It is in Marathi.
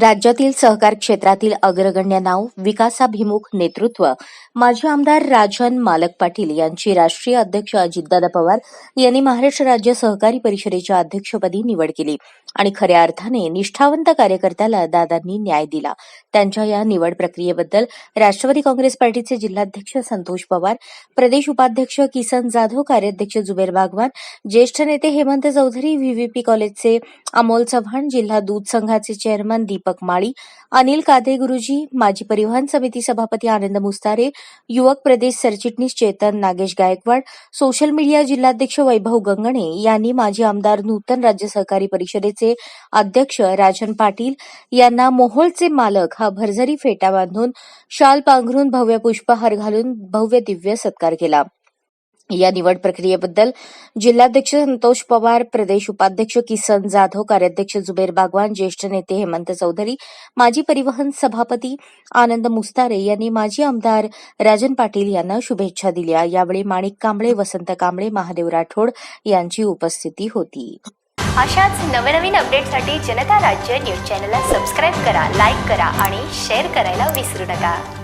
राज्यातील सहकार क्षेत्रातील अग्रगण्य नाव विकासाभिमुख नेतृत्व. माजी आमदार राजन मालक पाटील यांची राष्ट्रीय अध्यक्ष अजितदादा पवार यांनी महाराष्ट्र राज्य सहकारी परिषदेच्या अध्यक्षपदी निवड केली आणि खऱ्या अर्थाने निष्ठावंत कार्यकर्त्याला दादांनी न्याय दिला. त्यांच्या या निवड प्रक्रियेबद्दल राष्ट्रवादी काँग्रेस पार्टीचे जिल्हाध्यक्ष संतोष पवार प्रदेश उपाध्यक्ष किसन जाधव कार्याध्यक्ष जुबेर बागवान ज्येष्ठ नेते हेमंत चौधरी व्हीव्हीपी कॉलेजचे अमोल चव्हाण जिल्हा दूध संघाचे चेअरमन दीपक माळी अनिल कादे गुरुजी माजी परिवहन समिती सभापती आनंद मुस्तारे युवक प्रदेश सरचिटणीस चेतन नागेश गायकवाड सोशल मीडिया जिल्हाध्यक्ष वैभव गंगणे यांनी माजी आमदार नूतन राज्य सहकारी परिषदेचे अध्यक्ष राजन पाटील यांना मोहोळचे मालक हा भरझरी फेटा बांधून शाल पांघरून भव्य पुष्पहार घालून भव्य दिव्य सत्कार केला. या निवड प्रक्रियेबद्दल जिल्हाध्यक्ष संतोष पवार प्रदेश उपाध्यक्ष किसन जाधव कार्याध्यक्ष जुबेर बागवान ज्येष्ठ नेते हेमंत चौधरी माजी परिवहन सभापती आनंद मुस्तारे यांनी माजी आमदार राजन पाटील यांना शुभेच्छा दिल्या. यावेळी माणिक कांबळे वसंत कांबळे महादेव राठोड यांची उपस्थिती होती. अशाच नवनवीन अपडेटसाठी जनता राज्य न्यूज चॅनलला सबस्क्राईब करा लाईक करा आणि शेअर करायला विसरू नका.